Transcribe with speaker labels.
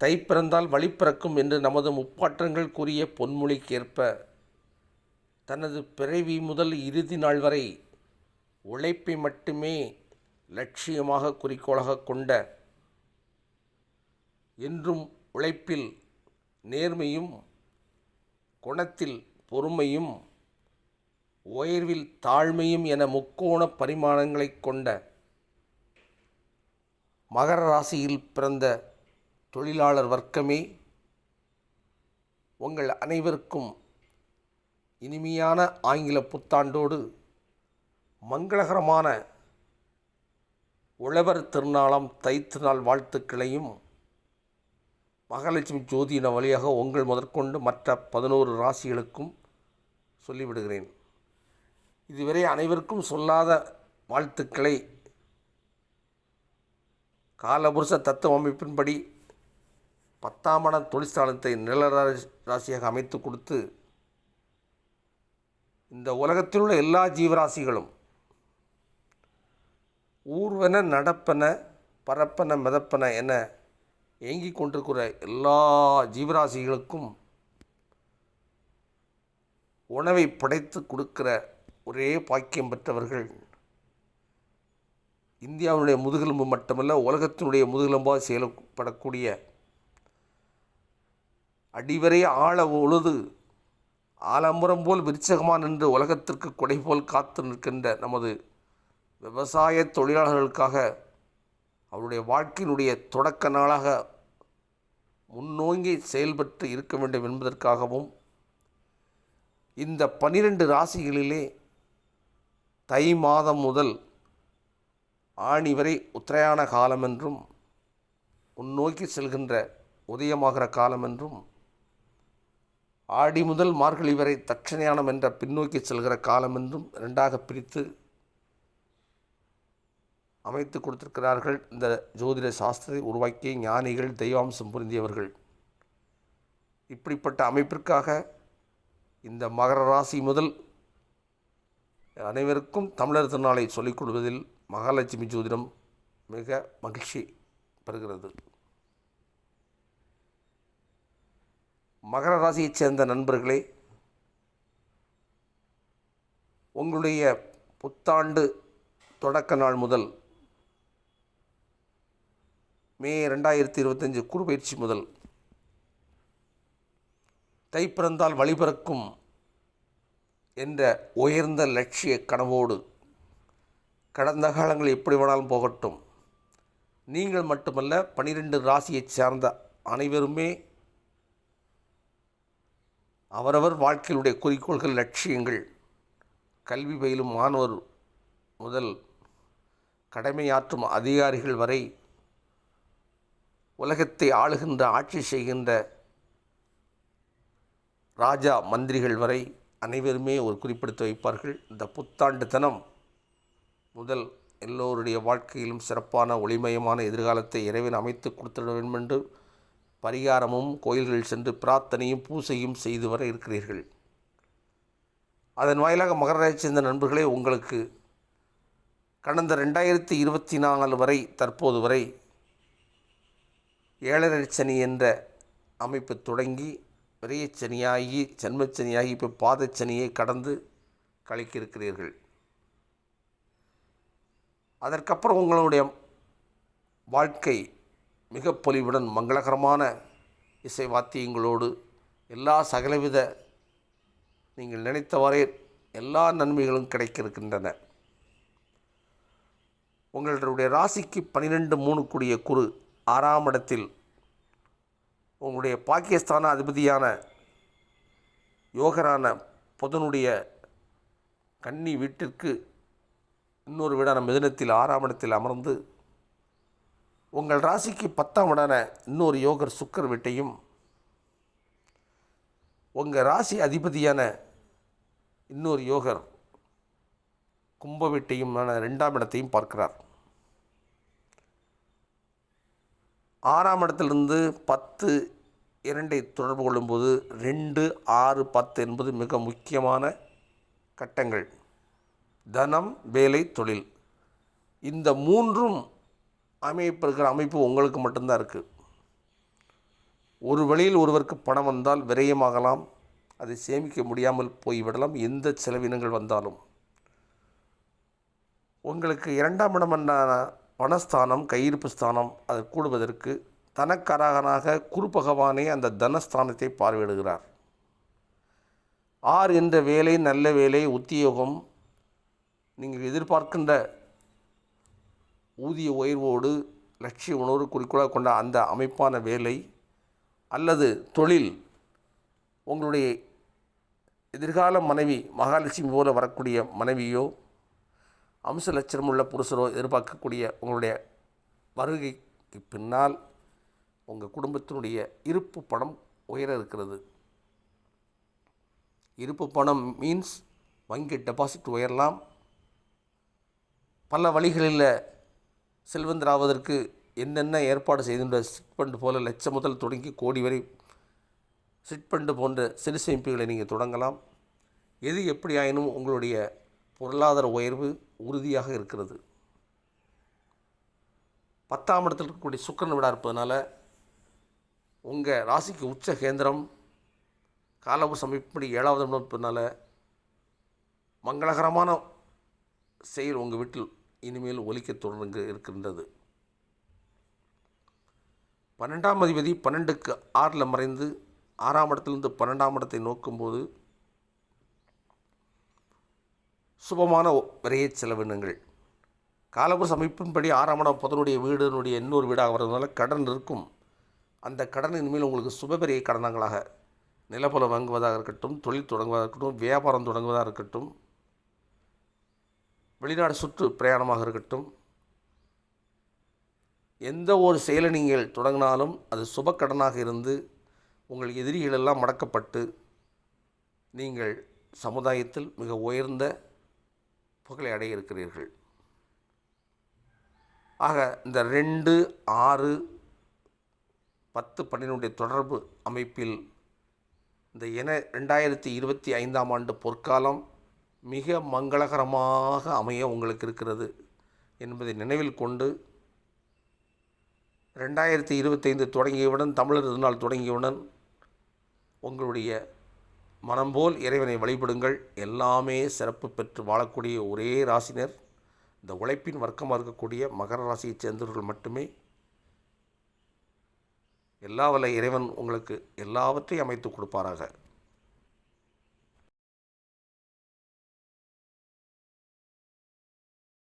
Speaker 1: தை பிறந்தால் வழி பிறக்கும் என்று நமது முப்பாற்றங்கள் கூறிய பொன்மொழிக்கேற்ப தனது பிறவி முதல் இறுதி நாள் வரை உழைப்பை மட்டுமே லட்சியமாக குறிக்கோளாக கொண்ட என்றும் உழைப்பில் நேர்மையும் குணத்தில் பொறுமையும் உயர்வில் தாழ்மையும் என முக்கோண பரிமாணங்களைக் கொண்ட மகர ராசியில் பிறந்த தொழிலாளர் வர்க்கமே உங்கள் அனைவருக்கும் இனிமையான ஆங்கில புத்தாண்டோடு மங்களகரமான உழவர் திருநாளாம் தைத்திருநாள் வாழ்த்துக்களையும் மகாலட்சுமி ஜோதியின வழியாக உங்கள் முதற்கொண்டு மற்ற பதினோரு ராசிகளுக்கும் சொல்லிவிடுகிறேன். இதுவரை அனைவருக்கும் சொல்லாத வாழ்த்துக்களை காலபுருஷ தத்துவ அமைப்பின்படி பத்தாம் இடம் தொழிற்சாலத்தை நில ராசியாக அமைத்து கொடுத்து இந்த உலகத்தில் உள்ள எல்லா ஜீவராசிகளும் ஊர்வன நடப்பன பரப்பன மிதப்பன என ஏங்கி கொண்டிருக்கிற எல்லா ஜீவராசிகளுக்கும் உணவை படைத்து கொடுக்கிற ஒரே பாக்கியம் பெற்றவர்கள் இந்தியாவுடைய முதுகெலும்பு மட்டுமல்ல உலகத்தினுடைய முதுகெலும்பாக செயல்படக்கூடிய அடிவரை ஆழ உழுது ஆலம்பரம் போல் விருச்சகமாக நின்று உலகத்திற்கு கொடை போல் காத்து நிற்கின்ற நமது விவசாய தொழிலாளர்களுக்காக அவருடைய வாழ்க்கையினுடைய தொடக்க நாளாக முன்னோங்கி செயல்பட்டு இருக்க வேண்டும் என்பதற்காகவும் இந்த பனிரெண்டு ராசிகளிலே தை மாதம் முதல் ஆணி வரை உத்தரையான காலம் என்றும் முன்னோக்கி செல்கின்ற உதயமாகிற காலம் என்றும் ஆடி முதல் மார்கழி வரை தட்சணையானம் என்ற பின்னோக்கி செல்கிற காலம் என்றும் ரெண்டாக பிரித்து அமைத்து கொடுத்திருக்கிறார்கள். இந்த ஜோதிட சாஸ்திரத்தை உருவாக்கிய ஞானிகள் தெய்வாம்சம் புரிந்தியவர்கள். இப்படிப்பட்ட அமைப்பிற்காக இந்த மகர ராசி முதல் அனைவருக்கும் தமிழர் திருநாளை சொல்லிக் கொள்வதில் மகாலட்சுமி ஜோதிடம் மிக மகிழ்ச்சி பெறுகிறது. மகர ராசியைச் சேர்ந்த நண்பர்களே உங்களுடைய புத்தாண்டு தொடக்க நாள் முதல் மே ரெண்டாயிரத்தி இருபத்தஞ்சு குறுபயிற்சி முதல் தை பிறந்தால் வழிபிறக்கும் என்ற உயர்ந்த லட்சிய கனவோடு கடந்த காலங்கள் எப்படி வேணாலும் போகட்டும். நீங்கள் மட்டுமல்ல பனிரெண்டு ராசியைச் சார்ந்த அனைவருமே அவரவர் வாழ்க்கையிலுடைய குறிக்கோள்கள் லட்சியங்கள். கல்வி பயிலும் மாணவர் முதல் கடமையாற்றும் அதிகாரிகள் வரை உலகத்தை ஆளுகின்ற ஆட்சி செய்கின்ற ராஜா மந்திரிகள் வரை அனைவருமே ஒரு குறிப்பிடுத்து வைப்பார்கள். இந்த புத்தாண்டு தினம் முதல் எல்லோருடைய வாழ்க்கையிலும் சிறப்பான ஒளிமயமான எதிர்காலத்தை இறைவன் அமைத்து கொடுத்துட வேண்டும் என்று பரிகாரமும் கோயில்கள் சென்று பிரார்த்தனையும் பூசையும் செய்து வர இருக்கிறீர்கள். அதன் வாயிலாக மகராஜ் சேர்ந்த நண்பர்களே உங்களுக்கு கடந்த ரெண்டாயிரத்தி இருபத்தி நாலு வரை தற்போது வரை ஏழரை சனி என்ற அமைப்பு தொடங்கி விரையச்சனியாகி ஜன்மச்சனியாகி இப்போ பாதச்சனியை கடந்து கழிக்க இருக்கிறீர்கள். அதற்கப்புறம் உங்களுடைய வாழ்க்கை மிக பொலிவுடன் மங்களகரமான இசை வாத்தியங்களோடு எல்லா சகலவித நீங்கள் நினைத்தவாறே எல்லா நன்மைகளும் கிடைக்க இருக்கின்றன உங்களுடைய ராசிக்கு பன்னிரெண்டு மூணு கூடிய குரு ஆறாம் இடத்தில் உங்களுடைய பாகிஸ்தான அதிபதியான யோகரான புதனுடைய கன்னி வீட்டிற்கு இன்னொரு வீடான மிதனத்தில் ஆறாம் இடத்தில் அமர்ந்து உங்கள் ராசிக்கு பத்தாம் இடான இன்னொரு யோகர் சுக்கர் வீட்டையும் உங்கள் ராசி அதிபதியான இன்னொரு யோகர் கும்ப வீட்டையும் ரெண்டாம் இடத்தையும் பார்க்கிறார். ஆறாம் இடத்திலிருந்து பத்து இரண்டை தொடர்பு கொள்ளும்போது ரெண்டு ஆறு பத்து என்பது மிக முக்கியமான கட்டங்கள். தனம் வேலை தொழில். இந்த மூன்றும் அமைப்பு இருக்கிற அமைப்பு உங்களுக்கு மட்டும்தான் இருக்குது ஒரு வழியில் ஒருவருக்கு பணம் வந்தால் விரயமாகலாம். அதை சேமிக்க முடியாமல் போய்விடலாம். எந்த செலவினங்கள் வந்தாலும். உங்களுக்கு இரண்டாம் இடமான பணஸ்தானம் கையிருப்பு ஸ்தானம் அது கூடுவதற்கு தனக்காரகனாக குரு பகவானே அந்த தனஸ்தானத்தை பார்வையிடுகிறார். ஆர் என்ற வேலை நல்ல வேலை உத்தியோகம் நீங்கள் எதிர்பார்க்கின்ற ஊதிய உயர்வோடு லட்சிய உணர்வு குறிக்கோளாக கொண்ட அந்த அமைப்பான வேலை அல்லது தொழில் உங்களுடைய எதிர்கால மனைவி மகாலட்சுமி போல வரக்கூடிய மனைவியோ அம்ச லட்சணமுள்ள புருஷரோ எதிர்பார்க்கக்கூடிய உங்களுடைய வருகைக்கு பின்னால் உங்கள் குடும்பத்தினுடைய இருப்பு பணம் உயர இருக்கிறது. இருப்பு பணம் மீன்ஸ் வங்கி டெபாசிட் உயரலாம். பல வழிகளில் செல்வந்தராவதற்கு என்னென்ன ஏற்பாடு செய்துள்ள சிட் பண்டு போல லட்சம் முதல் தொடங்கி கோடி வரை சிட் ஃபண்டு போன்ற சிறு சேமிப்புகளை நீங்கள் தொடங்கலாம். எது எப்படி ஆயினும் உங்களுடைய பொருளாதார உயர்வு உறுதியாக இருக்கிறது. பத்தாம் இடத்தில் இருக்கக்கூடிய சுக்கரன் விடா இருப்பதனால உங்கள் ராசிக்கு உச்ச கேந்திரம் காலவு சமைப்படி ஏழாவது இடம் இருப்பதனால மங்களகரமான செயல் உங்கள் வீட்டில் இனிமேல் ஒலிக்க தொடங்க இருக்கின்றது. பன்னெண்டாம் அதிபதி பன்னெண்டுக்கு ஆறில் மறைந்து ஆறாம் இடத்திலிருந்து பன்னெண்டாம் இடத்தை நோக்கும்போது சுபமான விரைய செலவினங்கள். காலபுர அமைப்பின்படி ஆறாம் இடம் புதனுடைய வீடுனுடைய இன்னொரு வீடாக வர்றதுனால கடன் இருக்கும். அந்த கடன் இனிமேல் உங்களுக்கு சுபபெரிய கடனங்களாக நிலப்பலம் வாங்குவதாக இருக்கட்டும் தொழில் தொடங்குவதாக இருக்கட்டும் வியாபாரம் தொடங்குவதாக இருக்கட்டும் வெளிநாடு சுற்று பிரயாணமாக இருக்கட்டும். எந்த ஒரு செயலை நீங்கள் தொடங்கினாலும் அது சுபக்கடனாக இருந்து உங்கள் எதிரிகளெல்லாம் மடக்கப்பட்டு நீங்கள் சமுதாயத்தில் மிக உயர்ந்த புகழை அடைய இருக்கிறீர்கள். ஆக இந்த ரெண்டு ஆறு பத்து பன்னிரெண்டுடைய தொடர்பு அமைப்பில் இந்த என ரெண்டாயிரத்தி இருபத்தி ஐந்தாம் ஆண்டு பொற்காலம் மிக மங்களகரமாக அமைய உங்களுக்கு இருக்கிறது என்பதை நினைவில் கொண்டு ரெண்டாயிரத்தி இருபத்தைந்து தொடங்கியவுடன் தமிழர் திருநாள் தொடங்கியவுடன் உங்களுடைய மனம் போல் இறைவனை வழிபடுங்கள். எல்லாமே சிறப்பு பெற்று வாழக்கூடிய ஒரே ராசினர் இந்த உழைப்பின் வர்க்கமாக இருக்கக்கூடிய மகர ராசியைச் சேர்ந்தவர்கள் மட்டுமே. எல்லா வல்ல இறைவன் உங்களுக்கு எல்லாவற்றையும் அமைத்து கொடுப்பாராக.